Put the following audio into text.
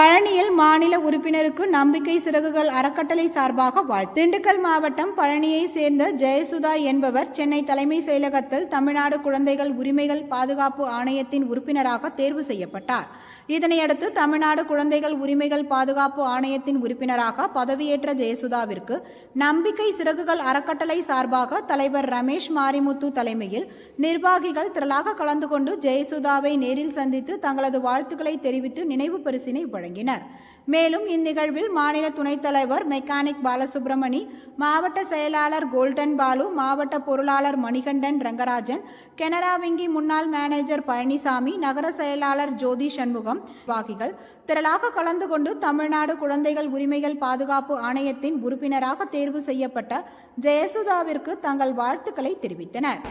பழனியில் மாநில உறுப்பினருக்கு நம்பிக்கை சிறகுகள் அறக்கட்டளை சார்பாக வாழ்த்து. திண்டுக்கல் மாவட்டம் பழனியை சேர்ந்த ஜெயசுதா என்பவர் சென்னை தலைமை செயலகத்தில் தமிழ்நாடு குழந்தைகள் உரிமைகள் பாதுகாப்பு ஆணையத்தின் உறுப்பினராக தேர்வு செய்யப்பட்டார். இதனையடுத்து தமிழ்நாடு குழந்தைகள் உரிமைகள் பாதுகாப்பு ஆணையத்தின் உறுப்பினராக பதவியேற்ற ஜெயசுதாவிற்கு நம்பிக்கை சிறகுகள் அறக்கட்டளை சார்பாக தலைவர் ரமேஷ் மாரிமுத்து தலைமையில் நிர்வாகிகள் திரளாக கலந்து கொண்டு ஜெயசுதாவை நேரில் சந்தித்து தங்களது வாழ்த்துக்களை தெரிவித்து நினைவு பரிசினை வழங்கினார். மேலும் இந்நிகழ்வில் மாநில துணைத் தலைவர் மெக்கானிக் பாலசுப்ரமணி மாவட்ட செயலாளர் கோல்டன் பாலு மாவட்ட பொருளாளர் மணிகண்டன் ரங்கராஜன் கெனரா வங்கி முன்னாள் மேனேஜர் பழனிசாமி நகர செயலாளர் ஜோதி சண்முகம் வாகிகள் திரளாக கலந்து கொண்டு தமிழ்நாடு குழந்தைகள் உரிமைகள் பாதுகாப்பு ஆணையத்தின் உறுப்பினராக தேர்வு செய்யப்பட்ட ஜெயசுதாவிற்கு தங்கள் வாழ்த்துக்களை தெரிவித்தனர்.